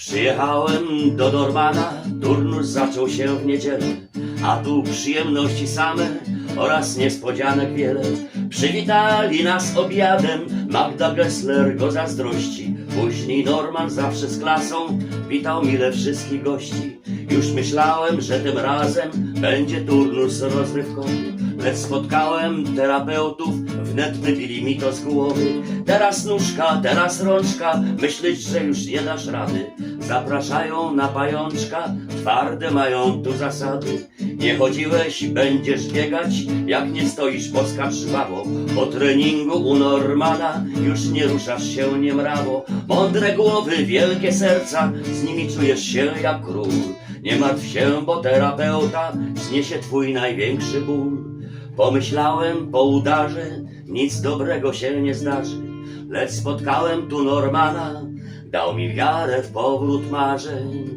Przyjechałem do Normana, turnus zaczął się w niedzielę, a tu przyjemności same oraz niespodzianek wiele. Przywitali nas obiadem, Magda Gessler go zazdrości. Później Norman zawsze z klasą witał mile wszystkich gości. Już myślałem, że tym razem będzie turnus rozrywkowy. Lecz spotkałem terapeutów, wnet wybili mi to z głowy. Teraz nóżka, teraz rączka, myśleć, że już nie dasz rady. Zapraszają na pajączka, twarde mają tu zasady. Nie chodziłeś, będziesz biegać, jak nie stoisz, poskacz żwawo. Po treningu u Normana już nie ruszasz się niemrawo. Mądre głowy, wielkie serca, z nimi czujesz się jak król. Nie martw się, bo terapeuta zniesie twój największy ból. Pomyślałem po udarze, nic dobrego się nie zdarzy. Lecz spotkałem tu Normana, dał mi wiarę w powrót marzeń.